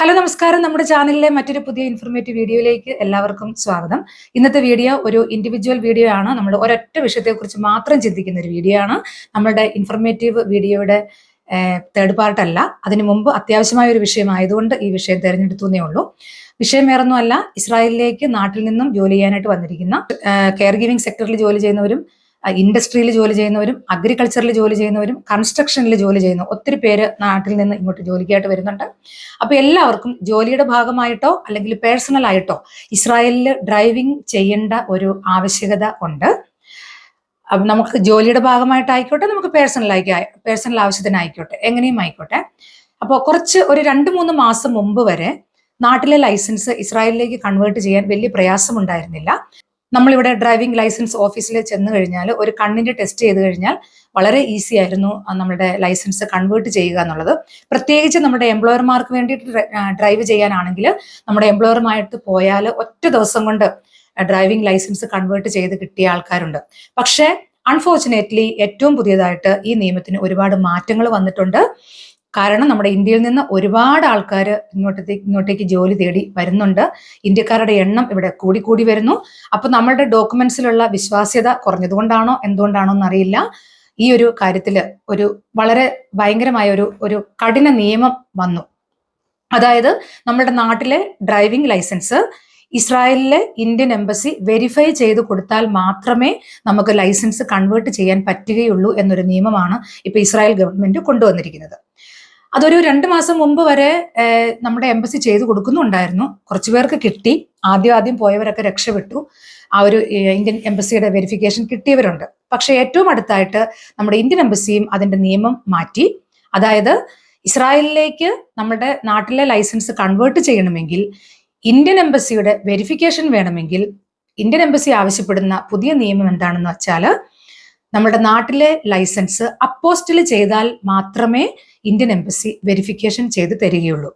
Hello നമസ്കാരം. നമ്മുടെ ചാനലിലെ മറ്റൊരു പുതിയ ഇൻഫർമേറ്റീവ് വീഡിയോയിലേക്ക് എല്ലാവർക്കും സ്വാഗതം. ഇന്നത്തെ വീഡിയോ ഒരു ഇൻഡിവിജ്വൽ വീഡിയോ ആണ്. നമ്മൾ ഒരൊറ്റ വിഷയത്തെക്കുറിച്ച് മാത്രം ചിന്തിക്കുന്ന ഒരു വീഡിയോ ആണ്. നമ്മളുടെ ഇൻഫർമേറ്റീവ് വീഡിയോയുടെ തേർഡ് പാർട്ട് അല്ല. അതിനു മുമ്പ് അത്യാവശ്യമായ ഒരു വിഷയമായതുകൊണ്ട് ഈ വിഷയം തിരഞ്ഞെടുത്തു എന്നേ ഉള്ളൂ. വിഷയം വേറൊന്നുമല്ല ഇസ്രായേലിലേക്ക് നാട്ടിൽ നിന്നും ജോലി ചെയ്യാനായിട്ട് വന്നിരിക്കുന്ന കെയർ ഗിവിംഗ് സെക്ടറിൽ ജോലി ചെയ്യുന്നവരും ഇൻഡസ്ട്രിയിൽ ജോലി ചെയ്യുന്നവരും അഗ്രികൾച്ചറിൽ ജോലി ചെയ്യുന്നവരും കൺസ്ട്രക്ഷനിൽ ജോലി ചെയ്യുന്ന ഒത്തിരി പേര് നാട്ടിൽ നിന്ന് ഇങ്ങോട്ട് ജോലിക്കായിട്ട് വരുന്നുണ്ട്. അപ്പൊ എല്ലാവർക്കും ജോലിയുടെ ഭാഗമായിട്ടോ അല്ലെങ്കിൽ പേഴ്സണൽ ആയിട്ടോ ഇസ്രായേലിൽ ഡ്രൈവിംഗ് ചെയ്യേണ്ട ഒരു ആവശ്യകത ഉണ്ട്. അപ്പം നമുക്ക് ജോലിയുടെ ഭാഗമായിട്ടായിക്കോട്ടെ നമുക്ക് പേഴ്സണൽ ആയി പേഴ്സണൽ ആവശ്യത്തിനായിക്കോട്ടെ എങ്ങനെയും ആയിക്കോട്ടെ. അപ്പോൾ കുറച്ച് ഒരു രണ്ട് മൂന്ന് മാസം മുമ്പ് വരെ നാട്ടിലെ ലൈസൻസ് ഇസ്രായേലിലേക്ക് കൺവേർട്ട് ചെയ്യാൻ വലിയ പ്രയാസമുണ്ടായിരുന്നില്ല. നമ്മളിവിടെ ഡ്രൈവിംഗ് ലൈസൻസ് ഓഫീസിൽ ചെന്ന് കഴിഞ്ഞാൽ ഒരു കണ്ണിന്റെ ടെസ്റ്റ് ചെയ്ത് കഴിഞ്ഞാൽ വളരെ ഈസി ആയിരുന്നു നമ്മുടെ ലൈസൻസ് കൺവേർട്ട് ചെയ്യുക എന്നുള്ളത്. പ്രത്യേകിച്ച് നമ്മുടെ എംപ്ലോയർമാർക്ക് വേണ്ടിയിട്ട് ഡ്രൈവ് ചെയ്യാനാണെങ്കിൽ നമ്മുടെ എംപ്ലോയറുമായിട്ട് പോയാൽ ഒറ്റ ദിവസം കൊണ്ട് ഡ്രൈവിംഗ് ലൈസൻസ് കൺവേർട്ട് ചെയ്ത് കിട്ടിയ ആൾക്കാരുണ്ട്. പക്ഷേ അൺഫോർച്ചുനേറ്റ്ലി ഏറ്റവും പുതിയതായിട്ട് ഈ നിയമത്തിന് ഒരുപാട് മാറ്റങ്ങൾ വന്നിട്ടുണ്ട്. കാരണം നമ്മുടെ ഇന്ത്യയിൽ നിന്ന് ഒരുപാട് ആൾക്കാർ ഇങ്ങോട്ടേക്ക് ഇങ്ങോട്ടേക്ക് ജോലി തേടി വരുന്നുണ്ട്. ഇന്ത്യക്കാരുടെ എണ്ണം ഇവിടെ കൂടി കൂടി വരുന്നു. അപ്പൊ നമ്മളുടെ ഡോക്യുമെന്റ്സിലുള്ള വിശ്വാസ്യത കുറഞ്ഞതുകൊണ്ടാണോ എന്തുകൊണ്ടാണോ എന്നറിയില്ല. ഈ ഒരു കാര്യത്തിൽ ഒരു വളരെ ഭയങ്കരമായ ഒരു ഒരു കഠിന നിയമം വന്നു. അതായത് നമ്മുടെ നാട്ടിലെ ഡ്രൈവിംഗ് ലൈസൻസ് ഇസ്രായേലിലെ ഇന്ത്യൻ എംബസി വെരിഫൈ ചെയ്ത് കൊടുത്താൽ മാത്രമേ നമുക്ക് ലൈസൻസ് കൺവേർട്ട് ചെയ്യാൻ പറ്റുകയുള്ളൂ എന്നൊരു നിയമമാണ് ഇപ്പൊ ഇസ്രായേൽ ഗവൺമെന്റ് കൊണ്ടുവന്നിരിക്കുന്നത്. അതൊരു രണ്ട് മാസം മുമ്പ് വരെ നമ്മുടെ എംബസി ചെയ്തു കൊടുക്കുന്നുണ്ടായിരുന്നു. കുറച്ചു പേർക്ക് കിട്ടി. ആദ്യം ആദ്യം പോയവരൊക്കെ രക്ഷപ്പെട്ടു. ആ ഒരു ഇന്ത്യൻ എംബസിയുടെ വെരിഫിക്കേഷൻ കിട്ടിയവരുണ്ട്. പക്ഷേ ഏറ്റവും അടുത്തായിട്ട് നമ്മുടെ ഇന്ത്യൻ എംബസിയും അതിന്റെ നിയമം മാറ്റി. അതായത് ഇസ്രായേലിലേക്ക് നമ്മുടെ നാട്ടിലെ ലൈസൻസ് കൺവേർട്ട് ചെയ്യണമെങ്കിൽ ഇന്ത്യൻ എംബസിയുടെ വെരിഫിക്കേഷൻ വേണമെങ്കിൽ ഇന്ത്യൻ എംബസി ആവശ്യപ്പെടുന്ന പുതിയ നിയമം എന്താണെന്ന് വെച്ചാൽ നമ്മുടെ നാട്ടിലെ ലൈസൻസ് അപ്പോസ്റ്റിൽ ചെയ്താൽ മാത്രമേ ഇന്ത്യൻ എംബസി വെരിഫിക്കേഷൻ ചെയ്ത് തരികയുള്ളൂ.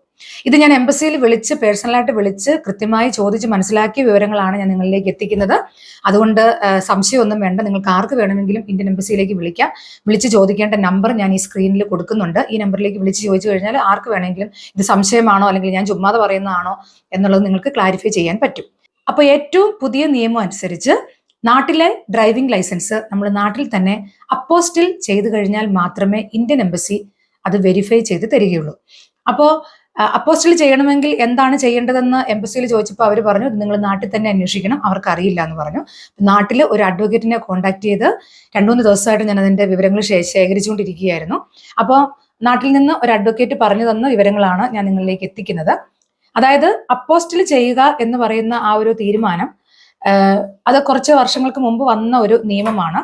ഇത് ഞാൻ എംബസിയിൽ വിളിച്ച് പേഴ്സണലായിട്ട് വിളിച്ച് കൃത്യമായി ചോദിച്ച് മനസ്സിലാക്കിയ വിവരങ്ങളാണ് ഞാൻ നിങ്ങളിലേക്ക് എത്തിക്കുന്നത്. അതുകൊണ്ട് സംശയമൊന്നും വേണ്ട. നിങ്ങൾക്ക് ആർക്ക് വേണമെങ്കിലും ഇന്ത്യൻ എംബസിയിലേക്ക് വിളിക്കാം. വിളിച്ച് ചോദിക്കേണ്ട നമ്പർ ഞാൻ ഈ സ്ക്രീനിൽ കൊടുക്കുന്നുണ്ട്. ഈ നമ്പറിലേക്ക് വിളിച്ച് ചോദിച്ചു കഴിഞ്ഞാൽ ആർക്ക് വേണമെങ്കിലും ഇത് സംശയമാണോ അല്ലെങ്കിൽ ഞാൻ ചുമ്മാതെ പറയുന്നതാണോ എന്നുള്ളത് നിങ്ങൾക്ക് ക്ലാരിഫൈ ചെയ്യാൻ പറ്റും. അപ്പോൾ ഏറ്റവും പുതിയ നിയമം അനുസരിച്ച് നാട്ടിലെ ഡ്രൈവിംഗ് ലൈസൻസ് നമ്മൾ നാട്ടിൽ തന്നെ അപ്പോസ്റ്റിൽ ചെയ്തു കഴിഞ്ഞാൽ മാത്രമേ ഇന്ത്യൻ എംബസി അത് വെരിഫൈ ചെയ്ത് തരികയുള്ളൂ. അപ്പോൾ അപ്പോസ്റ്റിൽ ചെയ്യണമെങ്കിൽ എന്താണ് ചെയ്യേണ്ടതെന്ന് എംബസിയിൽ ചോദിച്ചപ്പോൾ അവർ പറഞ്ഞു നിങ്ങൾ നാട്ടിൽ തന്നെ അന്വേഷിക്കണം അവർക്ക് അറിയില്ല എന്ന് പറഞ്ഞു. നാട്ടിൽ ഒരു അഡ്വക്കേറ്റിനെ കോൺടാക്ട് ചെയ്ത് രണ്ടു മൂന്ന് ദിവസമായിട്ട് ഞാൻ അതിന്റെ വിവരങ്ങൾ ശേഖരിച്ചുകൊണ്ടിരിക്കുകയായിരുന്നു. അപ്പോൾ നാട്ടിൽ നിന്ന് ഒരു അഡ്വക്കേറ്റ് പറഞ്ഞു തന്ന വിവരങ്ങളാണ് ഞാൻ നിങ്ങളിലേക്ക് എത്തിക്കുന്നത്. അതായത് അപ്പോസ്റ്റിൽ ചെയ്യുക എന്ന് പറയുന്ന ആ ഒരു തീരുമാനം അത് കുറച്ച് വർഷങ്ങൾക്ക് മുമ്പ് വന്ന ഒരു നിയമമാണ്.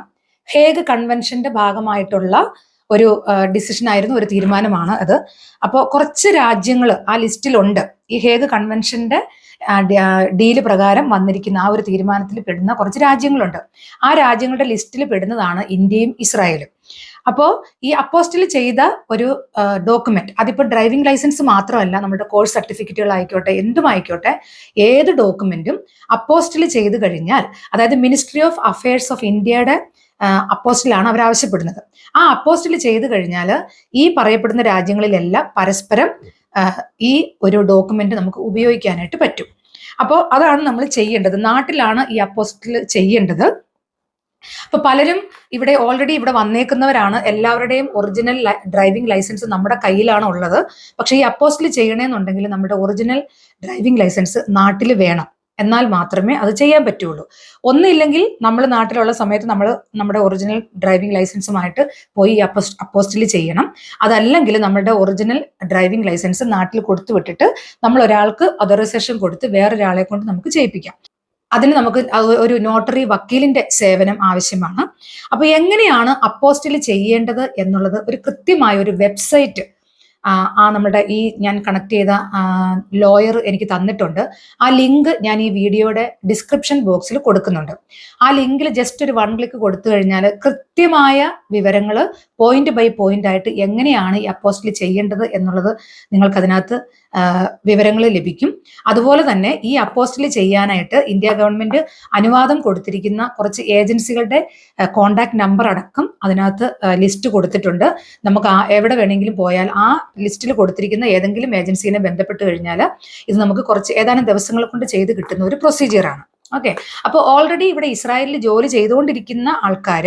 ഹേഗ് കൺവെൻഷന്റെ ഭാഗമായിട്ടുള്ള ഒരു ഡിസിഷൻ ആയിരുന്നു ഒരു തീരുമാനമാണ് അത്. അപ്പോൾ കുറച്ച് രാജ്യങ്ങൾ ആ ലിസ്റ്റിലുണ്ട്. ഈ ഹേഗ് കൺവെൻഷന്റെ ഡീൽ പ്രകാരം വന്നിരിക്കുന്ന ആ ഒരു തീരുമാനത്തിൽ പെടുന്ന കുറച്ച് രാജ്യങ്ങളുണ്ട്. ആ രാജ്യങ്ങളുടെ ലിസ്റ്റിൽ പെടുന്നതാണ് ഇന്ത്യയും ഇസ്രായേലും. അപ്പോൾ ഈ അപ്പോസ്റ്റിൽ ചെയ്ത ഒരു ഡോക്യുമെന്റ് അതിപ്പോൾ ഡ്രൈവിംഗ് ലൈസൻസ് മാത്രമല്ല നമ്മുടെ കോഴ്സ് സർട്ടിഫിക്കറ്റുകൾ ആയിക്കോട്ടെ എന്തുമായിക്കോട്ടെ ഏത് ഡോക്യുമെന്റും അപ്പോസ്റ്റിൽ ചെയ്ത് കഴിഞ്ഞാൽ അതായത് മിനിസ്ട്രി ഓഫ് അഫയേഴ്സ് ഓഫ് ഇന്ത്യയുടെ അപ്പോസ്റ്റിലാണ് അവർ ആവശ്യപ്പെടുന്നത്. ആ അപ്പോസ്റ്റിൽ ചെയ്തു കഴിഞ്ഞാൽ ഈ പറയപ്പെടുന്ന രാജ്യങ്ങളിലെല്ലാം പരസ്പരം ഈ ഒരു ഡോക്യുമെന്റ് നമുക്ക് ഉപയോഗിക്കാനായിട്ട് പറ്റും. അപ്പോൾ അതാണ് നമ്മൾ ചെയ്യേണ്ടത്. നാട്ടിലാണ് ഈ അപ്പോസ്റ്റിൽ ചെയ്യേണ്ടത്. അപ്പൊ പലരും ഇവിടെ ഓൾറെഡി ഇവിടെ വന്നേക്കുന്നവരാണ്. എല്ലാവരുടെയും ഒറിജിനൽ ഡ്രൈവിംഗ് ലൈസൻസ് നമ്മുടെ കയ്യിലാണ് ഉള്ളത്. പക്ഷേ ഈ അപ്പോസ്റ്റിൽ ചെയ്യണമെന്നുണ്ടെങ്കിൽ നമ്മുടെ ഒറിജിനൽ ഡ്രൈവിംഗ് ലൈസൻസ് നാട്ടിൽ വേണം. എന്നാൽ മാത്രമേ അത് ചെയ്യാൻ പറ്റുള്ളൂ. ഒന്നില്ലെങ്കിൽ നമ്മൾ നാട്ടിലുള്ള സമയത്ത് നമ്മൾ നമ്മുടെ ഒറിജിനൽ ഡ്രൈവിംഗ് ലൈസൻസുമായിട്ട് പോയി അപ്പോസ്റ്റിൽ ചെയ്യണം. അതല്ലെങ്കിൽ നമ്മുടെ ഒറിജിനൽ ഡ്രൈവിംഗ് ലൈസൻസ് നാട്ടിൽ കൊടുത്തു വിട്ടിട്ട് നമ്മൾ ഒരാൾക്ക് അതോറൈസേഷൻ കൊടുത്ത് വേറൊരാളെ കൊണ്ട് നമുക്ക് ചെയ്യിപ്പിക്കാം. അതിന് നമുക്ക് ഒരു നോട്ടറി വക്കീലിന്റെ സേവനം ആവശ്യമാണ്. അപ്പോൾ എങ്ങനെയാണ് അപ്പോസ്റ്റിൽ ചെയ്യേണ്ടത് എന്നുള്ളത് ഒരു കൃത്യമായ ഒരു വെബ്സൈറ്റ് ആ നമ്മുടെ ഈ ഞാൻ കണക്ട് ചെയ്ത ലോയർ എനിക്ക് തന്നിട്ടുണ്ട്. ആ ലിങ്ക് ഞാൻ ഈ വീഡിയോയുടെ ഡിസ്ക്രിപ്ഷൻ ബോക്സിൽ കൊടുക്കുന്നുണ്ട്. ആ ലിങ്കിൽ ജസ്റ്റ് ഒരു വൺ ക്ലിക്ക് കൊടുത്തു കഴിഞ്ഞാൽ കൃത്യമായ വിവരങ്ങൾ പോയിന്റ് ബൈ പോയിന്റ് ആയിട്ട് എങ്ങനെയാണ് ഈ അപ്പോസ്റ്റിൽ ചെയ്യേണ്ടത് എന്നുള്ളത് നിങ്ങൾക്ക് അതിനകത്ത് വിവരങ്ങൾ ലഭിക്കും. അതുപോലെ തന്നെ ഈ അപ്പോസ്റ്റിൽ ചെയ്യാനായിട്ട് ഇന്ത്യ ഗവൺമെന്റ് അനുവാദം കൊടുത്തിരിക്കുന്ന കുറച്ച് ഏജൻസികളുടെ കോണ്ടാക്ട് നമ്പർ അടക്കം അതിനകത്ത് ലിസ്റ്റ് കൊടുത്തിട്ടുണ്ട്. നമുക്ക് എവിടെ വേണമെങ്കിലും പോയാൽ ആ ലിസ്റ്റിൽ കൊടുത്തിരിക്കുന്ന ഏതെങ്കിലും ഏജൻസിനെ ബന്ധപ്പെട്ട് കഴിഞ്ഞാൽ ഇത് നമുക്ക് കുറച്ച് ഏതാനും ദിവസങ്ങൾ കൊണ്ട് ചെയ്ത് കിട്ടുന്ന ഒരു പ്രൊസീജിയറാണ് ഓക്കെ. അപ്പോൾ ഓൾറെഡി ഇവിടെ ഇസ്രായേലിൽ ജോലി ചെയ്തുകൊണ്ടിരിക്കുന്ന ആൾക്കാർ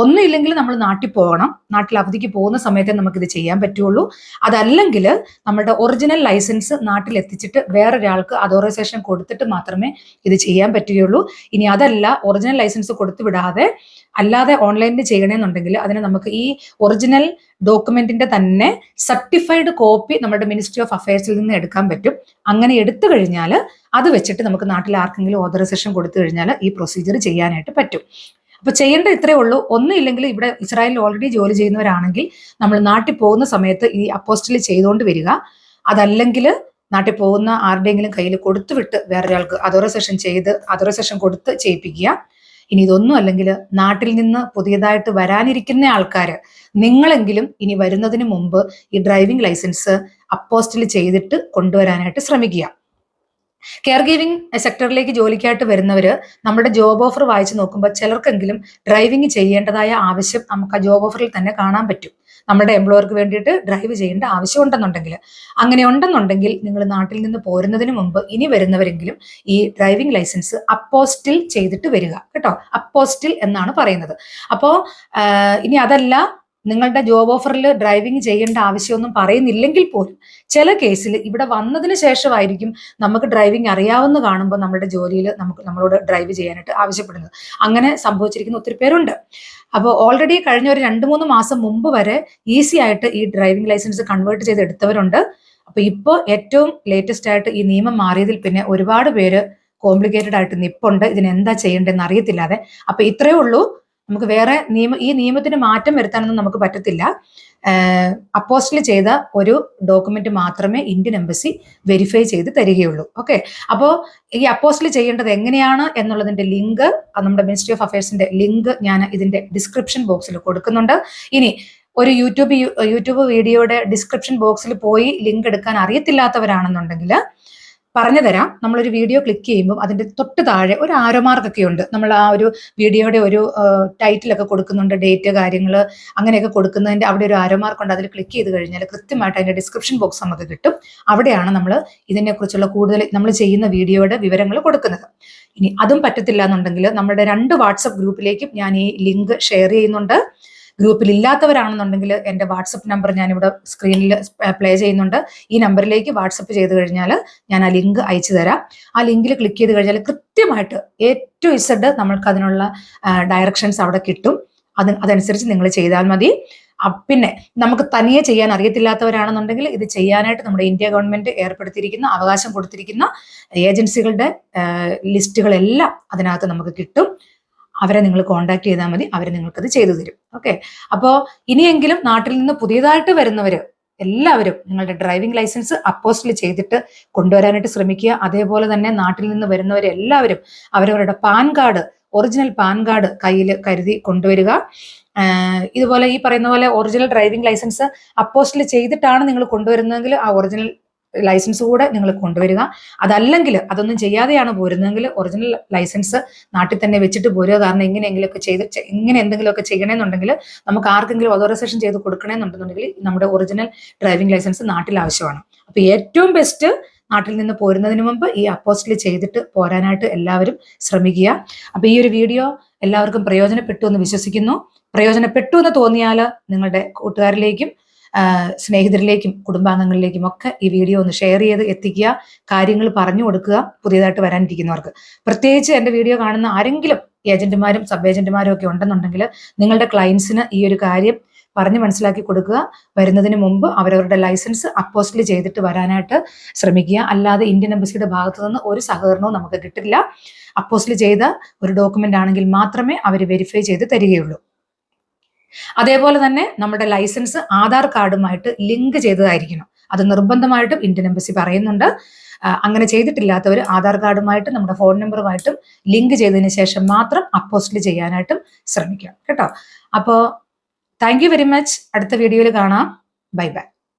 ഒന്നുമില്ലെങ്കിൽ നമ്മൾ നാട്ടിൽ പോകണം. നാട്ടിൽ അവധിക്ക് പോകുന്ന സമയത്തെ നമുക്കിത് ചെയ്യാൻ പറ്റുള്ളൂ. അതല്ലെങ്കിൽ നമ്മുടെ ഒറിജിനൽ ലൈസൻസ് നാട്ടിൽ എത്തിച്ചിട്ട് വേറൊരാൾക്ക് അതോറൈസേഷൻ കൊടുത്തിട്ട് മാത്രമേ ഇത് ചെയ്യാൻ പറ്റുകയുള്ളൂ. ഇനി അതല്ല ഒറിജിനൽ ലൈസൻസ് കൊടുത്തു വിടാതെ അല്ലാതെ ഓൺലൈനിൽ ചെയ്യണമെന്നുണ്ടെങ്കിൽ അതിന് നമുക്ക് ഈ ഒറിജിനൽ ഡോക്യുമെന്റിന്റെ തന്നെ സർട്ടിഫൈഡ് കോപ്പി നമ്മുടെ മിനിസ്ട്രി ഓഫ് അഫയേഴ്സിൽ നിന്ന് എടുക്കാൻ പറ്റും. അങ്ങനെ എടുത്തു കഴിഞ്ഞാൽ അത് വെച്ചിട്ട് നമുക്ക് നാട്ടിൽ ആർക്കെങ്കിലും ഓതറൈസേഷൻ കൊടുത്തു കഴിഞ്ഞാൽ ഈ പ്രൊസീജിയർ ചെയ്യാനായിട്ട് പറ്റും. അപ്പൊ ചെയ്യേണ്ട ഇത്രേ ഉള്ളൂ. ഒന്നും ഇല്ലെങ്കിൽ ഇവിടെ ഇസ്രായേലിൽ ഓൾറെഡി ജോലി ചെയ്യുന്നവരാണെങ്കിൽ നമ്മൾ നാട്ടിൽ പോകുന്ന സമയത്ത് ഈ അപ്പോസ്റ്റിൽ ചെയ്തുകൊണ്ട് വരിക. അതല്ലെങ്കിൽ നാട്ടിൽ പോകുന്ന ആരുടെയെങ്കിലും കയ്യിൽ കൊടുത്തു വിട്ട് വേറൊരാൾക്ക് സെഷൻ ചെയ്ത് അതോറൈസേഷൻ കൊടുത്ത് ചെയ്യിപ്പിക്കുക. ഇനി ഇതൊന്നും അല്ലെങ്കിൽ നാട്ടിൽ നിന്ന് പുതിയതായിട്ട് വരാനിരിക്കുന്ന ആൾക്കാർ നിങ്ങളെങ്കിലും ഇനി വരുന്നതിന് മുമ്പ് ഈ ഡ്രൈവിംഗ് ലൈസൻസ് അപ്പോസ്റ്റിൽ ചെയ്തിട്ട് കൊണ്ടുവരാനായിട്ട് ശ്രമിക്കുക. കെയർ ഗിവിംഗ് സെക്ടറിലേക്ക് ജോലിക്കായിട്ട് വരുന്നവർ നമ്മുടെ ജോബ് ഓഫർ വായിച്ചു നോക്കുമ്പോൾ ചിലർക്കെങ്കിലും ഡ്രൈവിംഗ് ചെയ്യേണ്ടതായ ആവശ്യം നമുക്ക് ആ ജോബ് ഓഫറിൽ തന്നെ കാണാൻ പറ്റും. നമ്മുടെ എംപ്ലോയർക്ക് വേണ്ടിയിട്ട് ഡ്രൈവ് ചെയ്യേണ്ട ആവശ്യം ഉണ്ടെന്നുണ്ടെങ്കിൽ അങ്ങനെ ഉണ്ടെന്നുണ്ടെങ്കിൽ നിങ്ങൾ നാട്ടിൽ നിന്ന് പോരുന്നതിന് മുമ്പ് ഇനി വരുന്നവരെങ്കിലും ഈ ഡ്രൈവിംഗ് ലൈസൻസ് അപ്പോസ്റ്റിൽ ചെയ്തിട്ട് വരിക. കേട്ടോ അപ്പോസ്റ്റിൽ എന്നാണ് പറയുന്നത്. അപ്പോൾ ഇനി അതല്ല നിങ്ങളുടെ ജോബ് ഓഫറിൽ ഡ്രൈവിംഗ് ചെയ്യേണ്ട ആവശ്യമൊന്നും പറയുന്നില്ലെങ്കിൽ പോലും ചില കേസിൽ ഇവിടെ വന്നതിന് ശേഷമായിരിക്കും നമുക്ക് ഡ്രൈവിംഗ് അറിയാവുന്ന കാണുമ്പോൾ നമ്മുടെ ജോലിയിൽ നമുക്ക് നമ്മളോട് ഡ്രൈവ് ചെയ്യാനായിട്ട് ആവശ്യപ്പെടുന്നത്. അങ്ങനെ സംഭവിച്ചിരിക്കുന്ന ഒത്തിരി പേരുണ്ട്. അപ്പോൾ ഓൾറെഡി കഴിഞ്ഞ ഒരു രണ്ട് മൂന്ന് മാസം മുമ്പ് വരെ ഈസി ആയിട്ട് ഈ ഡ്രൈവിംഗ് ലൈസൻസ് കൺവേർട്ട് ചെയ്ത് എടുത്തവരുണ്ട്. അപ്പൊ ഇപ്പോൾ ഏറ്റവും ലേറ്റസ്റ്റ് ആയിട്ട് ഈ നിയമം മാറിയതിൽ പിന്നെ ഒരുപാട് പേര് കോംപ്ലിക്കേറ്റഡ് ആയിട്ട് നിപ്പുണ്ട്. ഇതിനെന്താ ചെയ്യേണ്ടതെന്ന് അറിയത്തില്ലാതെ. അപ്പൊ ഇത്രയേ ഉള്ളൂ. നമുക്ക് വേറെ നിയമ ഈ നിയമത്തിന് മാറ്റം വരുത്താനൊന്നും നമുക്ക് പറ്റത്തില്ല. അപ്പോസ്റ്റിൽ ചെയ്ത ഒരു ഡോക്യുമെന്റ് മാത്രമേ ഇന്ത്യൻ എംബസി വെരിഫൈ ചെയ്ത് തരികയുള്ളൂ. ഓക്കെ? അപ്പോൾ ഈ അപ്പോസ്റ്റിൽ ചെയ്യേണ്ടത് എങ്ങനെയാണ് എന്നുള്ളതിന്റെ ലിങ്ക് നമ്മുടെ മിനിസ്ട്രി ഓഫ് അഫയേഴ്സിന്റെ ലിങ്ക് ഞാൻ ഇതിന്റെ ഡിസ്ക്രിപ്ഷൻ ബോക്സിൽ കൊടുക്കുന്നുണ്ട്. ഇനി ഒരു യൂട്യൂബ് യൂട്യൂബ് വീഡിയോയുടെ ഡിസ്ക്രിപ്ഷൻ ബോക്സിൽ പോയി ലിങ്ക് എടുക്കാൻ അറിയത്തില്ലാത്തവരാണെന്നുണ്ടെങ്കിൽ പറഞ്ഞു തരാം. നമ്മളൊരു വീഡിയോ ക്ലിക്ക് ചെയ്യുമ്പോൾ അതിന്റെ തൊട്ട് താഴെ ഒരു ആരോ മാർക്കൊക്കെ ഉണ്ട്. നമ്മൾ ആ ഒരു വീഡിയോയുടെ ഒരു ടൈറ്റിലൊക്കെ കൊടുക്കുന്നുണ്ട്. ഡേറ്റ് കാര്യങ്ങൾ അങ്ങനെയൊക്കെ കൊടുക്കുന്നതിന്റെ അവിടെ ഒരു ആരോ മാർക്ക് ഉണ്ട്. അതിൽ ക്ലിക്ക് ചെയ്ത് കഴിഞ്ഞാൽ കൃത്യമായിട്ട് അതിന്റെ ഡിസ്ക്രിപ്ഷൻ ബോക്സ് നമുക്ക് കിട്ടും. അവിടെയാണ് നമ്മൾ ഇതിനെക്കുറിച്ചുള്ള കൂടുതൽ നമ്മൾ ചെയ്യുന്ന വീഡിയോയുടെ വിവരങ്ങൾ കൊടുക്കുന്നത്. ഇനി അതും പറ്റത്തില്ല എന്നുണ്ടെങ്കിൽ നമ്മുടെ രണ്ട് വാട്സപ്പ് ഗ്രൂപ്പിലേക്കും ഞാൻ ഈ ലിങ്ക് ഷെയർ ചെയ്യുന്നുണ്ട്. ഗ്രൂപ്പിൽ ഇല്ലാത്തവരാണെന്നുണ്ടെങ്കിൽ എന്റെ വാട്സപ്പ് നമ്പർ ഞാനിവിടെ സ്ക്രീനിൽ പ്ലേ ചെയ്യുന്നുണ്ട്. ഈ നമ്പറിലേക്ക് വാട്സപ്പ് ചെയ്ത് കഴിഞ്ഞാൽ ഞാൻ ആ ലിങ്ക് അയച്ചു തരാം. ആ ലിങ്കിൽ ക്ലിക്ക് ചെയ്ത് കഴിഞ്ഞാൽ കൃത്യമായിട്ട് എ ടു ഇസഡ് നമ്മൾക്ക് അതിനുള്ള ഡയറക്ഷൻസ് അവിടെ കിട്ടും. അത് അതനുസരിച്ച് നിങ്ങൾ ചെയ്താൽ മതി. പിന്നെ നമുക്ക് തനിയെ ചെയ്യാൻ അറിയത്തില്ലാത്തവരാണെന്നുണ്ടെങ്കിൽ ഇത് ചെയ്യാനായിട്ട് നമ്മുടെ ഇന്ത്യ ഗവൺമെന്റ് ഏർപ്പെടുത്തിയിരിക്കുന്ന അവകാശം കൊടുത്തിരിക്കുന്ന ഏജൻസികളുടെ ലിസ്റ്റുകളെല്ലാം അതിനകത്ത് നമുക്ക് കിട്ടും. അവരെ നിങ്ങൾ കോൺടാക്ട് ചെയ്താൽ മതി അവർ നിങ്ങൾക്കത് ചെയ്തു തരും. ഓക്കെ അപ്പോൾ ഇനിയെങ്കിലും നാട്ടിൽ നിന്ന് പുതിയതായിട്ട് വരുന്നവർ എല്ലാവരും നിങ്ങളുടെ ഡ്രൈവിംഗ് ലൈസൻസ് അപ്പോസ്റ്റിൽ ചെയ്തിട്ട് കൊണ്ടുവരാനായിട്ട് ശ്രമിക്കുക. അതേപോലെ തന്നെ നാട്ടിൽ നിന്ന് വരുന്നവരെല്ലാവരും അവരവരുടെ PAN card original PAN card കയ്യിൽ കരുതി കൊണ്ടുവരിക. ഇതുപോലെ ഈ പറയുന്ന പോലെ ഒറിജിനൽ ഡ്രൈവിംഗ് ലൈസൻസ് അപ്പോസ്റ്റിൽ ചെയ്തിട്ടാണ് നിങ്ങൾ കൊണ്ടുവരുന്നതെങ്കിൽ ആ ഒറിജിനൽ ലൈസൻസ് കൂടെ നിങ്ങൾ കൊണ്ടുവരിക. അതല്ലെങ്കിൽ അതൊന്നും ചെയ്യാതെയാണ് പോരുന്നതെങ്കിൽ ഒറിജിനൽ ലൈസൻസ് നാട്ടിൽ തന്നെ വെച്ചിട്ട് പോരുക. കാരണം ഇങ്ങനെയെങ്കിലുമൊക്കെ ചെയ്ത് ഇങ്ങനെ എന്തെങ്കിലുമൊക്കെ ചെയ്യണമെന്നുണ്ടെങ്കിൽ നമുക്ക് ആർക്കെങ്കിലും ഓതോറൈസേഷൻ ചെയ്ത് കൊടുക്കണമെന്നുണ്ടെന്നുണ്ടെങ്കിൽ നമ്മുടെ ഒറിജിനൽ ഡ്രൈവിംഗ് ലൈസൻസ് നാട്ടിൽ ആവശ്യമാണ്. അപ്പൊ ഏറ്റവും ബെസ്റ്റ് നാട്ടിൽ നിന്ന് പോരുന്നതിന് മുമ്പ് ഈ അപ്പോസ്റ്റിൽ ചെയ്തിട്ട് പോരാനായിട്ട് എല്ലാവരും ശ്രമിക്കുക. അപ്പൊ ഈ ഒരു വീഡിയോ എല്ലാവർക്കും പ്രയോജനപ്പെട്ടു എന്ന് വിശ്വസിക്കുന്നു. പ്രയോജനപ്പെട്ടു എന്ന് തോന്നിയാൽ നിങ്ങളുടെ കൂട്ടുകാരിലേക്കും സ്നേഹിതരിലേക്കും കുടുംബാംഗങ്ങളിലേക്കും ഒക്കെ ഈ വീഡിയോ ഒന്ന് ഷെയർ ചെയ്ത് എത്തിക്കുക. കാര്യങ്ങൾ പറഞ്ഞു കൊടുക്കുക. പുതിയതായിട്ട് വരാനിരിക്കുന്നവർക്ക്. പ്രത്യേകിച്ച് എന്റെ വീഡിയോ കാണുന്ന ആരെങ്കിലും ഏജന്റുമാരും സബ് ഏജന്റുമാരും ഒക്കെ ഉണ്ടെന്നുണ്ടെങ്കിൽ നിങ്ങളുടെ ക്ലയൻസിന് ഈ ഒരു കാര്യം പറഞ്ഞ് മനസ്സിലാക്കി കൊടുക്കുക. വരുന്നതിന് മുമ്പ് അവരവരുടെ ലൈസൻസ് അപ്പോസ്റ്റിൽ ചെയ്തിട്ട് വരാനായിട്ട് ശ്രമിക്കുക. അല്ലാതെ ഇന്ത്യൻ എംബസിയുടെ ഭാഗത്തു നിന്ന് ഒരു സഹകരണവും നമുക്ക് കിട്ടില്ല. അപ്പോസ്റ്റിൽ ചെയ്ത ഒരു ഡോക്യുമെന്റ് ആണെങ്കിൽ മാത്രമേ അവർ വെരിഫൈ ചെയ്ത് തരികയുള്ളൂ. അതേപോലെ തന്നെ നമ്മുടെ ലൈസൻസ് ആധാർ കാർഡുമായിട്ട് ലിങ്ക് ചെയ്തതായിരിക്കണം. അത് നിർബന്ധമായിട്ടും ഇന്ത്യൻ എംബസി പറയുന്നുണ്ട്. അങ്ങനെ ചെയ്തിട്ടില്ലാത്തവർ ആധാർ കാർഡുമായിട്ട് നമ്മുടെ ഫോൺ നമ്പറുമായിട്ടും ലിങ്ക് ചെയ്തതിന് ശേഷം മാത്രം അപ്പോസ്റ്റിൽ ചെയ്യാനായിട്ടും ശ്രമിക്കാം കേട്ടോ? അപ്പോൾ താങ്ക് യു വെരി മച്ച് അടുത്ത വീഡിയോയിൽ കാണാം. Bye bye